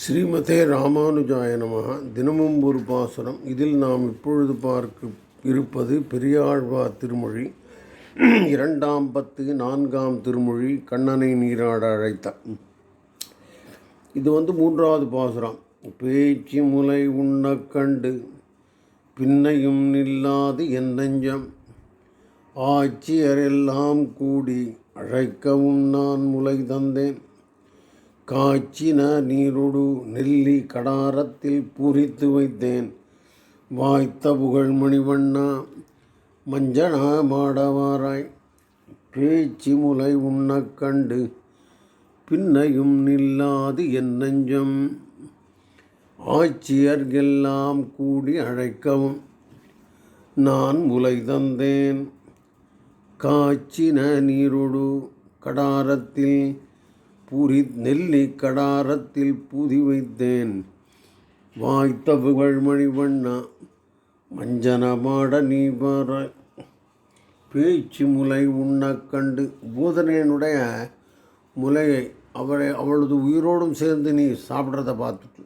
ஸ்ரீமதே ராமானுஜாய நமக தினமும் ஒரு பாசுரம். இதில் நாம் இப்பொழுது பார்க்க இருப்பது பெரியாழ்வார் திருமொழி. இரண்டாம் பத்து நான்காம் திருமொழி கண்ணனை நீராட அழைத்த. இது வந்து மூன்றாவது பாசுரம். பேச்சு முலை உண்ண கண்டு பின்னையும் நில்லாது என் நெஞ்சம். ஆட்சியரெல்லாம் கூடி அழைக்கவும் நான் முலை தந்தேன். காய்ச்சின நீருடு நெல்லி கடாரத்தில் பூரித்து வைத்தேன். வாய்த்த புகழ் மணிவண்ணா மஞ்சனா மாடவாராய் பேச்சு முலை உண்ணக் கண்டு பின்னையும் நில்லாது என் நெஞ்சம். ஆட்சியர்கெல்லாம் கூடி அழைக்கவும் நான் முலை தந்தேன். காய்ச்சின நீருடு கடாரத்தில் பூரி நெல்லி கடாரத்தில் பூதி வைத்தேன். வாய்த்த மணிவண்ணா மஞ்சனமாட நீ பார பேச்சு முலை உண்ணக் கண்டு பூதனையனுடைய முலையை அவளை அவளது உயிரோடும் சேர்ந்து நீ சாப்பிட்றத பார்த்துட்டு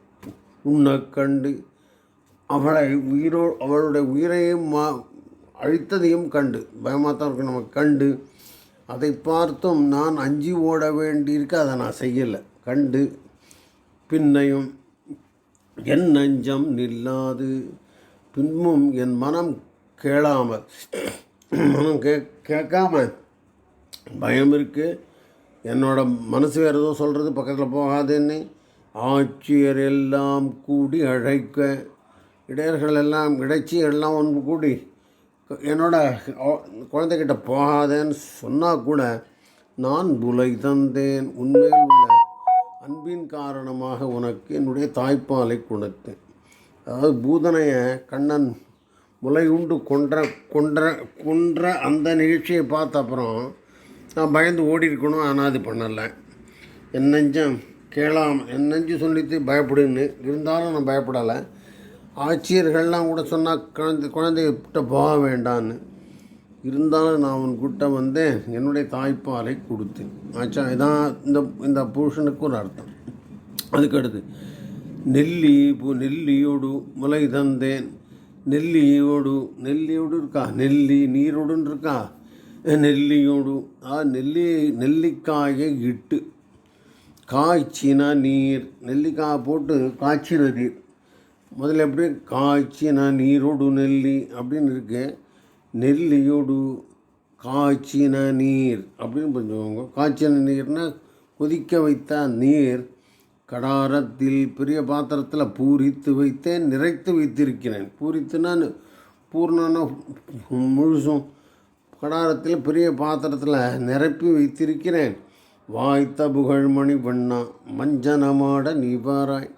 உண்ணக் கண்டு அவளை உயிரோ அவளுடைய உயிரையும் மா அழித்ததையும் கண்டு பயமாக தான் இருக்கு நம்ம கண்டு அதை பார்த்தும் நான் அஞ்சி ஓட வேண்டியிருக்க அதை நான் செய்யலை. கண்டு பின்னையும் என் நஞ்சம் நில்லாது பின்பும் என் மனம் கேளாமல். மனம் கே கேட்காம பயம் இருக்குது என்னோட மனசு வேறு ஏதோ சொல்கிறது பக்கத்தில் போகாதுன்னு ஆட்சியர் எல்லாம் கூடி அழைக்க இடையர்கள் எல்லாம் இடைச்சி எல்லாம் ஒன்று கூடி என்னோட குழந்தைகிட்ட போகாதேன்னு சொன்னால் கூட நான் புலை தந்தேன். உண்மையில் உள்ள அன்பின் காரணமாக உனக்கு என்னுடைய தாய்ப்பாலை கொடுத்தேன். அதாவது பூதனையை கண்ணன் முலை உண்டு கொன்ற கொன்ற கொன்ற அந்த நிகழ்ச்சியை பார்த்த அப்புறம் நான் பயந்து ஓடி இருக்கணும் ஆனால் அது பண்ணலை. என் நெஞ்சம் கேளாம என் நெஞ்சு சொல்லித்து பயப்படுன்னு இருந்தாலும் நான் பயப்படலை. ஆட்சியர்கள்லாம் கூட சொன்னால் குழந்தை குழந்தைகிட்ட போக வேண்டான்னு. இருந்தாலும் நான் உன்கிட்ட வந்தேன் என்னுடைய தாய்ப்பாலை கொடுத்தேன். ஆச்சா இதான் இந்த இந்த புருஷனுக்கு ஒரு அர்த்தம். அதுக்கடுத்து நெல்லி பூ நெல்லியோடு முலை தந்தேன். நெல்லியோடு நெல்லியோடு இருக்கா? நெல்லி நீரோடுன்னு இருக்கா? நெல்லியோடு ஆ நெல்லி நெல்லிக்காயை இட்டு. காய்ச்சினா நீர். நெல்லிக்காய் போட்டு காய்ச்சின நீர் முதல்ல எப்படி காய்ச்சின நீரோடு நெல்லி அப்படின்னு இருக்கு நெல்லியோடு காய்ச்சின நீர் அப்படின்னு புரிஞ்சுக்கோங்க. காய்ச்சின நீர்னால் கொதிக்க வைத்த நீர் கடாரத்தில் பெரிய பாத்திரத்தில் பூரித்து வைத்தேன் நிறைத்து வைத்திருக்கிறேன். பூரித்துனா பூர்ணன முழுசும் கடாரத்தில் பெரிய பாத்திரத்தில் நிரப்பி வைத்திருக்கிறேன். வாய்த்த புகழ்மணி வண்ணா மஞ்சனமாட நீபாராய்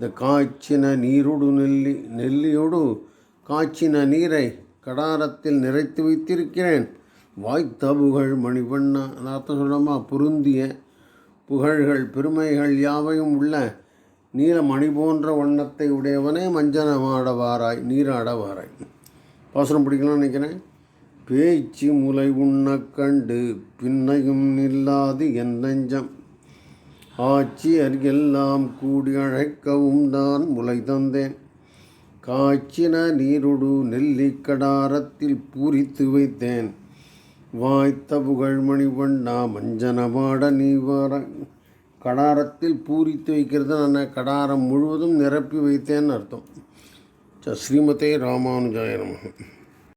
இந்த காய்ச்சின நீருடு நெல்லி நெல்லியோடு காய்ச்சின நீரை கடாரத்தில் நிறைத்து வைத்திருக்கிறேன். வாய்த்த புகழ் மணிவண்ணா அர்த்தம் சொல்லமா பொருந்திய புகழ்கள் பெருமைகள் யாவையும் உள்ள நீல மணி போன்ற வண்ணத்தை உடையவனே மஞ்சனமாடவாராய் நீராடவாராய் பாசனம் பிடிக்கலாம்னு நினைக்கிறேன். பேச்சு முலை உண்ணக் கண்டு பின்னையும் நில்லாது என் நெஞ்சம். ஆட்சியர் எல்லாம் கூடி அழைக்கவும் தான் முலை தந்தேன். காய்ச்சின நீருடு நெல்லிக்கடாரத்தில் பூரித்து வைத்தேன். வாய்த்த புகழ்மணி வண்ணா மஞ்சனமாட நீவார கடாரத்தில் பூரித்து வைக்கிறது நான் கடாரம் முழுவதும் நிரப்பி வைத்தேன்னு அர்த்தம். ச- ஸ்ரீமதே ராமானுஜாய நமः